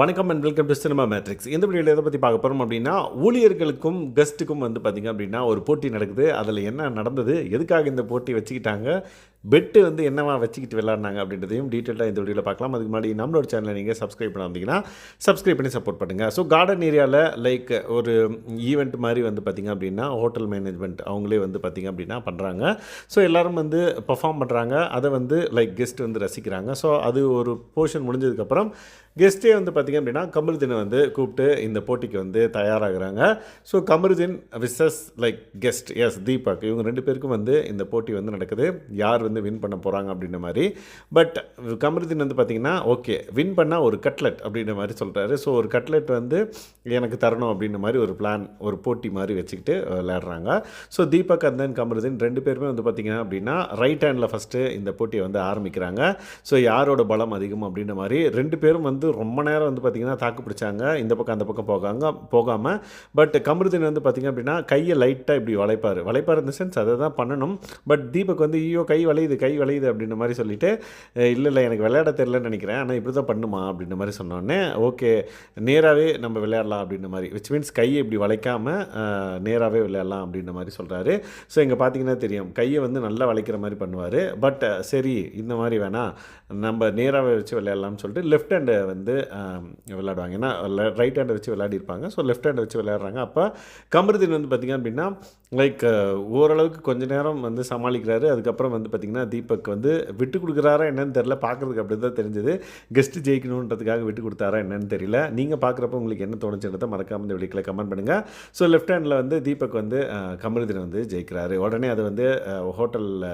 வணக்கம் and welcome to cinema matrix இந்த வீடியோவில் எதை பற்றி பார்க்க போகிறோம் அப்படின்னா ஊழியர்களுக்கும் கெஸ்ட்டுக்கும் வந்து பார்த்திங்க அப்படின்னா ஒரு போட்டி நடக்குது. அதில் என்ன நடந்தது? எதுக்காக இந்த போட்டி வச்சுக்கிட்டாங்க? பெட்டு வந்து என்னவா வச்சுக்கிட்டு விளாட்னாங்க அப்படின்றதையும் டீட்டெயிலாக இந்த வீடியோவில் பார்க்கலாம். அதுக்கு முன்னாடி நம்மளோட சேனலை நீங்கள் சப்ஸ்கிரைப் பண்ணாதீங்கன்னா சப்ஸ்கிரைப் பண்ணி சப்போர்ட் பண்ணுங்கள் ஸோ கார்டன் ஏரியாவில் லைக் ஒரு ஈவெண்ட் மாதிரி வந்து பார்த்திங்க அப்படின்னா ஹோட்டல் மேனேஜ்மெண்ட் அவங்களே வந்து பார்த்திங்க அப்படின்னா பண்ணுறாங்க ஸோ எல்லாரும் வந்து பர்ஃபார்ம் பண்ணுறாங்க அதை வந்து லைக் கெஸ்ட் வந்து ரசிக்கிறாங்க. ஸோ அது ஒரு போர்ஷன் முடிஞ்சதுக்கப்புறம் கெஸ்ட்டே வந்து பார்த்திங்க அப்படின்னா கமருதீனை வந்து கூப்பிட்டு இந்த போட்டிக்கு வந்து தயாராகிறாங்க. So Kamaruddin versus like guest as Deepak. இவங்க ரெண்டு பேருக்கும் வந்து இந்த போட்டி வந்து நடக்குது. யார் இருந்து வின் பண்ண போகிறாங்க அப்படின்ற மாதிரி. பட் கமருதீன் வந்து பார்த்திங்கன்னா ஓகே வின் பண்ணால் ஒரு கட்லெட் அப்படின்ற மாதிரி சொல்கிறாரு ஸோ ஒரு கட்லெட் வந்து எனக்கு தரணும் அப்படின்ற மாதிரி ஒரு பிளான் ஒரு போட்டி மாதிரி வச்சுக்கிட்டு விளையாடுறாங்க. So Deepak and then Kamaruddin ரெண்டு பேருமே வந்து பார்த்திங்கன்னா அப்படின்னா ரைட் ஹேண்டில் ஃபஸ்ட்டு இந்த போட்டியை வந்து ஆரம்பிக்கிறாங்க. ஸோ யாரோட பலம் அதிகம் அப்படின்ற மாதிரி ரெண்டு பேரும் வந்து ரொம்ப நேரம் வந்து பார்த்திங்கன்னா தாக்கு பிடிச்சாங்க. இந்த பக்கம் அந்த பக்கம் போகாங்க போகாமல் பட் கமருதீன் வந்து பார்த்திங்க அப்படின்னா கையை லைட்டாக இப்படி வளைப்பார். வளைப்பார் இந்த சென்ஸ் அதை தான் பண்ணணும். பட் தீபக் வந்து ஐயோ கை வளையுது கை வளையுது அப்படின்ற மாதிரி சொல்லிட்டு இல்லை இல்லை எனக்கு விளையாட தெரிலன்னு நினைக்கிறேன். ஆனால் இப்படி தான் பண்ணுமா? அப்படின்ற மாதிரி சொன்னோடனே ஓகே நேராகவே நம்ம விளையாடலாம் அப்படின்ற மாதிரி. விச் மீன்ஸ் கையை இப்படி வளைக்காமல் நேராகவே விளையாடலாம் அப்படின்ற மாதிரி சொல்கிறாரு ஸோ இங்கே பார்த்தீங்கன்னா தெரியும். கையை வந்து நல்லா வளைக்கிற மாதிரி பண்ணுவார். பட் சரி இந்த மாதிரி வேணாம் நம்ம நேராகவே வச்சு விளையாடலாம்னு சொல்லிட்டு லெஃப்ட் ஹேண்டை வந்து விளையாடுவாங்க. ஏன்னா ரைட் ஹேண்டை வச்சு விளையாடிருப்பாங்க. ஸோ லெஃப்ட் ஹேண்டை வச்சு விளையாடுறாங்க. அப்போ கமருதீன் வந்து பார்த்திங்க அப்படின்னா லைக் ஓரளவுக்கு கொஞ்ச நேரம் வந்து சமாளிக்கிறாரு. அதுக்கப்புறம் வந்து பார்த்திங்கன்னா தீபக் வந்து விட்டு கொடுக்குறாரா என்னன்னு தெரியல. பார்க்குறதுக்கு அப்படி தான் தெரிஞ்சது. கெஸ்ட்டு ஜெயிக்கணுன்றதுக்காக விட்டு கொடுத்தாரா என்னன்னு தெரியல. நீங்கள் பார்க்குறப்ப உங்களுக்கு என்ன தோணுச்சுன்றதை மறக்காமல் இந்த வீடியோக்கில் கமெண்ட் பண்ணுங்கள் ஸோ லெஃப்ட் ஹேண்டில் வந்து தீபக் வந்து கமலுதீன் வந்து ஜெயிக்கிறாரு. உடனே அது வந்து ஹோட்டலில்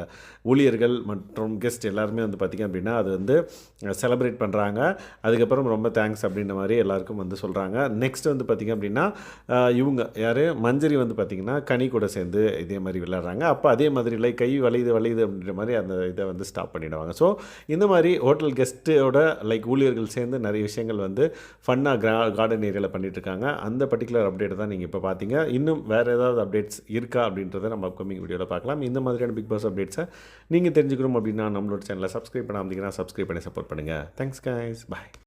ஊழியர்கள் மற்றும் கெஸ்ட் எல்லாருமே வந்து பார்த்திங்க அப்படின்னா அது வந்து செலப்ரேட் பண்ணுறாங்க அதுக்கப்புறம் ரொம்ப தேங்க்ஸ் அப்படின்ற மாதிரி எல்லாருக்கும் வந்து சொல்கிறாங்க நெக்ஸ்ட் வந்து பார்த்திங்க அப்படின்னா இவங்க யார்? மஞ்சரி வந்து பார்த்திங்கன்னா கனி கூட சேர்ந்து இதே மாதிரி விளையாடுறாங்க. அப்போ அதே மாதிரி லைக் கை வளையுது வளையுது அப்படின்ற மாதிரி அந்த இதை வந்து ஸ்டாப் பண்ணிடுவாங்க. ஸோ இந்த மாதிரி ஹோட்டல் கெஸ்ட்டோட லைக் ஊழியர்கள் சேர்ந்து நிறைய விஷயங்கள் வந்து ஃபன்னாக கிரா கார்டன் ஏரியாவில் பண்ணிகிட்ருக்காங்க இருக்காங்க அந்த பர்டிகுலர் அப்டேட் தான் நீங்கள் இப்போ பார்த்தீங்க இன்னும் வேறு ஏதாவது அப்டேட்ஸ் இருக்கா அப்படின்றத நம்ம அப்கமிங் வீடியோவில் பார்க்கலாம் இந்த மாதிரியான பிக் பாஸ் அப்டேட்ஸை நீங்கள் தெரிஞ்சுக்கணும் அப்படின்னா நம்மளோட சேனலை சப்ஸ்கிரைப் பண்ணாமல் சப்ஸ்கிரைப் பண்ணி சப்போர்ட் பண்ணுங்கள் தேங்க்ஸ் கைஸ் பாய்